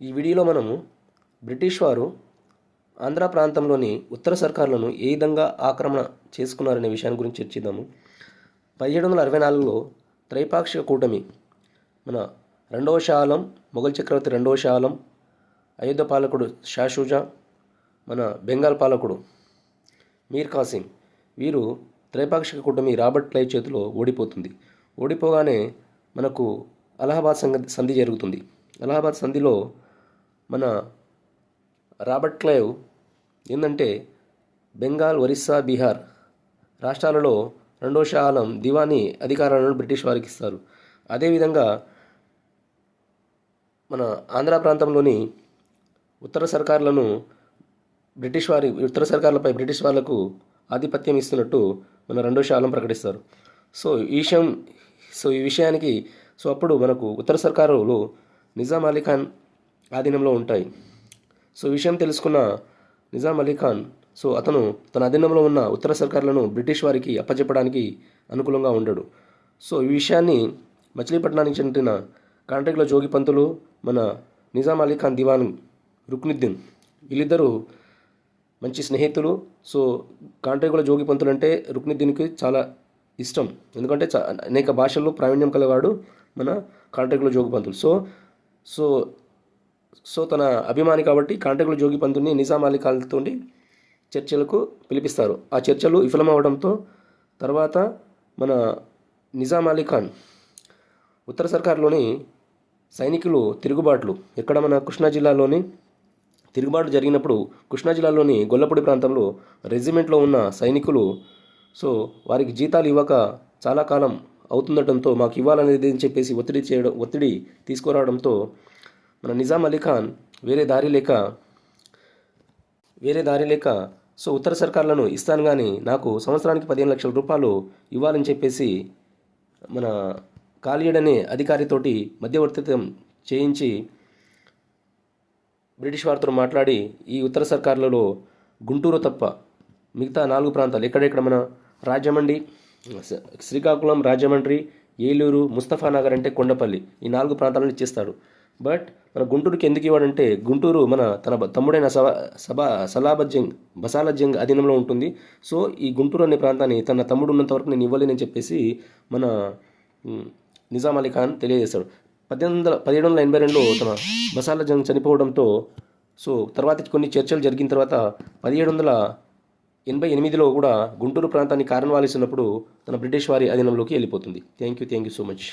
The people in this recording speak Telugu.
ఈ వీడియోలో మనము బ్రిటిష్ వారు ఆంధ్ర ప్రాంతంలోని ఉత్తర సర్కార్లను ఏ విధంగా ఆక్రమణ చేసుకున్నారనే విషయాన్ని గురించి చర్చిద్దాము పదిహేడు వందల అరవై నాలుగులో త్రైపాక్షిక కూటమి మన రెండవ శాలం మొఘల్ చక్రవర్తి రెండవ శాలం అయోధ్య పాలకుడు షాషూజా మన బెంగాల్ పాలకుడు మీర్ కాసిం వీరు త్రైపాక్షిక కూటమి రాబర్ట్ క్లైవ్ చేతిలో ఓడిపోతుంది. ఓడిపోగానే మనకు అలహాబాద్ సంగ సంధి జరుగుతుంది. అలహాబాద్ సంధిలో మన రాబర్ట్ క్లైవ్ ఏంటంటే బెంగాల్ ఒరిస్సా బీహార్ రాష్ట్రాలలో రెండో షా ఆలం దివానీ అధికారాలను బ్రిటిష్ వారికి ఇస్తారు. అదేవిధంగా మన ఆంధ్ర ప్రాంతంలోని ఉత్తర సర్కార్లను బ్రిటిష్ వారి ఉత్తర సర్కార్లపై బ్రిటిష్ వాళ్ళకు ఆధిపత్యం ఇస్తున్నట్టు మన రెండో శాలం ప్రకటిస్తారు. సో ఈ విషయం సో ఈ విషయానికి సో అప్పుడు మనకు ఉత్తర సర్కారులు నిజాం అలీ ఖాన్ ఆధీనంలో ఉంటాయి. సో విషయం తెలుసుకున్న నిజాం అలీ ఖాన్ సో అతను తన అధీనంలో ఉన్న ఉత్తర సర్కార్లను బ్రిటిష్ వారికి అప్పచెప్పడానికి అనుకూలంగా ఉండడు. సో ఈ విషయాన్ని మచిలీపట్నానికి చెందిన కాంట్రాక్ట్ల జోగి పంతులు మన నిజాం అలీ ఖాన్ దివాన్ రుక్నుద్దీన్ వీళ్ళిద్దరూ మంచి స్నేహితులు. సో కాంట్రాక్టుల జోగి పంతులు అంటే రుక్నుద్దీన్కి చాలా ఇష్టం. ఎందుకంటే అనేక భాషల్లో ప్రావీణ్యం కలవాడు మన కాంట్రాక్టుల Jogi Pantulu. So so so తన అభిమాని కాబట్టి కాంట్రాక్టుల జోగి పంతుని నిజాం అలీ ఖాన్తో చర్చలకు పిలిపిస్తారు. ఆ చర్చలు విఫలమవడంతో తర్వాత మన నిజాం అలీ ఖాన్ ఉత్తర సర్కార్లోని సైనికులు తిరుగుబాట్లు. ఎక్కడ మన కృష్ణా జిల్లాలోని తిరుగుబాటు జరిగినప్పుడు కృష్ణా జిల్లాలోని గొల్లపూడి ప్రాంతంలో రెజిమెంట్లో ఉన్న సైనికులు సో వారికి జీతాలు ఇవ్వక చాలా కాలం అవుతుండటంతో మాకు ఇవ్వాలనేది అని చెప్పేసి ఒత్తిడి చేయడం ఒత్తిడి తీసుకురావడంతో మన నిజాం అలీ ఖాన్ వేరే దారి లేక వేరే దారి లేక సో ఉత్తర సర్కార్లను ఇస్తాను కానీ నాకు సంవత్సరానికి పదిహేను లక్షల రూపాయలు ఇవ్వాలని చెప్పేసి మన కాలియడనే అధికారితోటి మధ్యవర్తిత్వం చేయించి బ్రిటిష్ వారితో మాట్లాడి ఈ ఉత్తర సర్కార్లలో గుంటూరు తప్ప మిగతా నాలుగు ప్రాంతాలు ఎక్కడెక్కడ మన రాజమండ్రి శ్రీకాకుళం రాజమండ్రి ఏలూరు ముస్తఫానగర్ అంటే కొండపల్లి ఈ నాలుగు ప్రాంతాలను ఇచ్చేస్తాడు. బట్ మన గుంటూరుకి ఎందుకు ఇవ్వడంటే గుంటూరు మన తన తమ్ముడైన సభ సభ సలాబత్ జంగ్ జంగ్ అధీనంలో ఉంటుంది. సో ఈ గుంటూరు అనే ప్రాంతాన్ని తన తమ్ముడు ఉన్నంత వరకు నేను ఇవ్వలేనని చెప్పేసి మన నిజాం అలీ ఖాన్ తెలియజేశాడు. పద్దెనిమిది వందల పదిహేడు వందల ఎనభై రెండులో తన బసాల జంగ్ చనిపోవడంతో సో తర్వాత కొన్ని చర్చలు జరిగిన తర్వాత పదిహేడు వందల ఎనభై ఎనిమిదిలో కూడా గుంటూరు ప్రాంతాన్ని కారణవాలిసినప్పుడు తన బ్రిటిష్ వారి అధీనంలోకి వెళ్ళిపోతుంది. Thank you thank you so much.